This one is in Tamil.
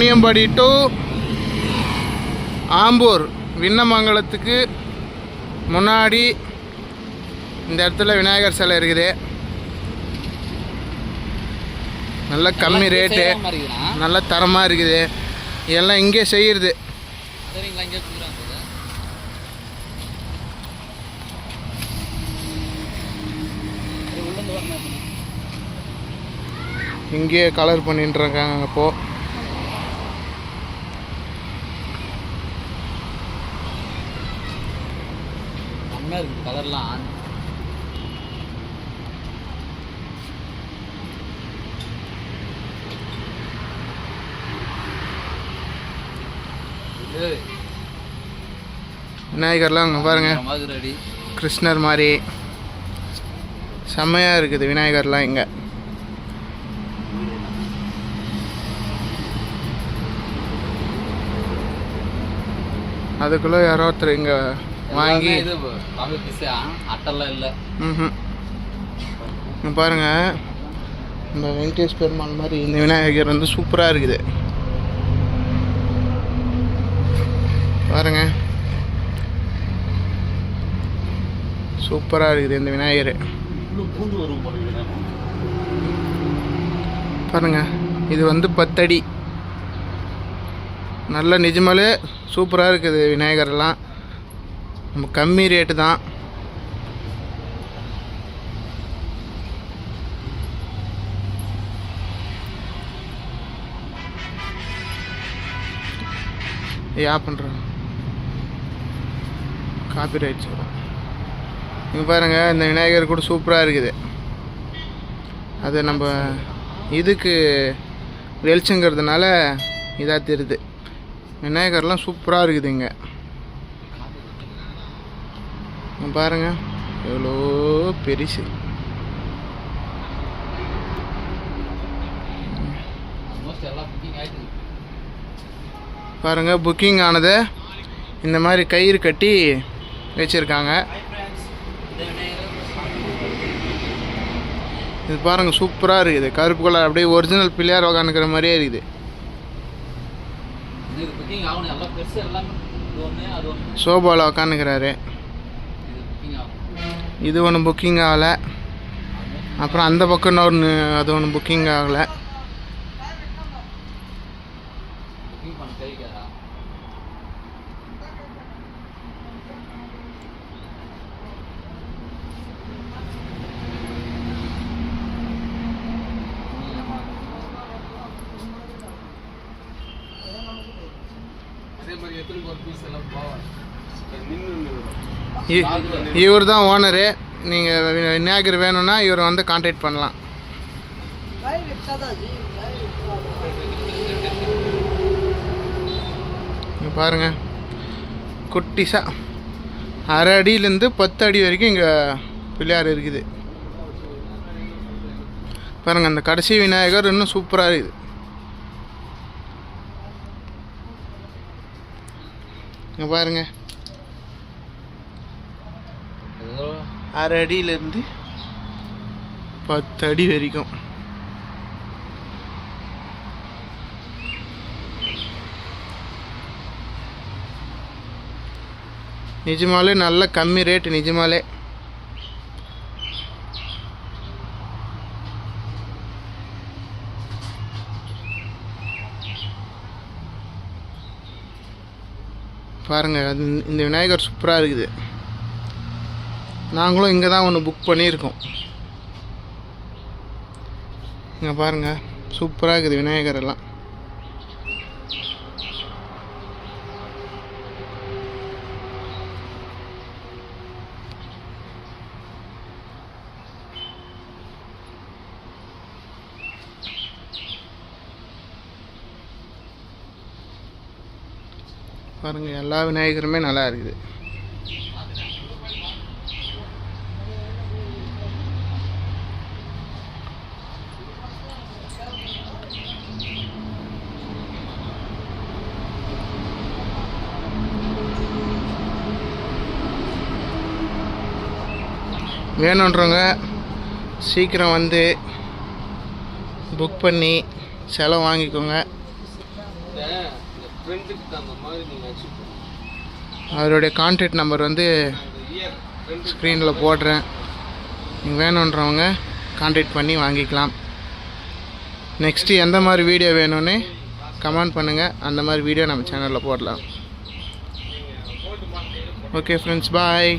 வாணியம்பாடி டு ஆம்பூர் விண்ணமங்கலத்துக்கு முன்னாடி இந்த இடத்துல விநாயகர் சிலை இருக்குது. நல்ல கம்மி ரேட்டு நல்ல தரமாக இருக்குது. எல்லாம் இங்கே செய்கிறது இங்கேயே கலர் பண்ணிட்டு இருக்காங்க செம்மையாக இருக்குது கலர்லாம் விநாயகர்லாம் அங்கே பாருங்கள் கிருஷ்ணர் மாதிரி. செம்மையாக இருக்குது விநாயகர்லாம் இங்கே. அதுக்குள்ளே யாரோ ஒருத்தர் இங்கே வாங்கி. இது அட்டெல்லாம் இல்லை. ம் பாருங்கள் இந்த வெங்கடேஷ் பெருமாள் மாதிரி இந்த விநாயகர் வந்து சூப்பராக இருக்குது. பாருங்க. சூப்பராக இருக்குது இந்த விநாயகர். பாருங்க. இது வந்து பத்தடி. நல்ல நிஜமாலே சூப்பராக இருக்குது விநாயகர்லாம். நம்ம கம்மி ரேட்டு தான். யா பண்ணுறோம் காப்பி ரைட் சொல்கிறோம் இங்கே பாருங்கள் இந்த விநாயகர் கூட சூப்பராக இருக்குது. அது நம்ம இதுக்கு வெளிச்சங்கிறதுனால இதாக தெரியுது விநாயகர்லாம் சூப்பராக இருக்குது இங்கே. இங்க பாருங்க. எவ்வளோ பெருசு. புக்கிங் பாருங்க புக்கிங் ஆனதை. இந்த மாதிரி கயிறு கட்டி வச்சுருக்காங்க. இது பாருங்க சூப்பராக இருக்குது. கருப்பு கலர் அப்படியே ஒரிஜினல் பிள்ளையார் உக்காந்துக்கிற மாதிரியே இருக்குது. இது புக்கிங் ஆகணும் எல்லாம் பெருசு எல்லாமே இது ஒன்று அது ஒன்று சோபாவில் உக்காந்துக்கிறாரு இது புக்கிங் ஆகும் இது ஒன்று புக்கிங் ஆகலை. அப்புறம் அந்த பக்கம் இன்னொன்று அது ஒன்று புக்கிங் ஆகலை புக்கிங் பண்ண கைக்காரா அதே மாதிரி எத்தனை ஒரு பீஸ் எல்லாம் போவாங்க? இவர் தான் ஓனரு நீங்கள் விநாயகர் வேணும்னா இவரை வந்து காண்டாக்ட் பண்ணலாம். பாருங்க. குட்டிசா. அரை அடியிலேருந்து பத்து அடி வரைக்கும் இங்கே பிள்ளையார் இருக்குது. பாருங்கள் அந்த கடைசி விநாயகர் இன்னும் சூப்பராக இருக்குது. இங்க பாருங்க. ஏதோ அரை அடியிலேருந்து பத்து அடி வரைக்கும். நிஜமாலே நல்ல கம்மி ரேட்டு நிஜமாலே. பாருங்கள் அது இந்த விநாயகர் சூப்பராக இருக்குது. நாங்களும் இங்கே தான் ஒன்று புக் பண்ணியிருக்கோம். இங்கே பாருங்கள் சூப்பராக இருக்குது விநாயகர் எல்லாம். பாருங்கள் எல்லா விநாயகருமே நல்லா இருக்குது. வேணுன்றவங்க சீக்கிரம் வந்து புக் பண்ணி செலவு வாங்கிக்கோங்க. ஃப்ரெண்டுக்கு தகுந்த மாதிரி நீங்கள் அச்சீவ் அவருடைய கான்டாக்ட் நம்பர் வந்து ஸ்க்ரீனில் போடுறேன். நீங்கள் வேணுன்றவங்க கான்டாக்ட் பண்ணி வாங்கிக்கலாம். நெக்ஸ்ட்டு எந்த மாதிரி வீடியோ வேணும்னு கமெண்ட் பண்ணுங்கள் அந்த மாதிரி வீடியோ நம்ம சேனலில் போடலாம். Okay friends bye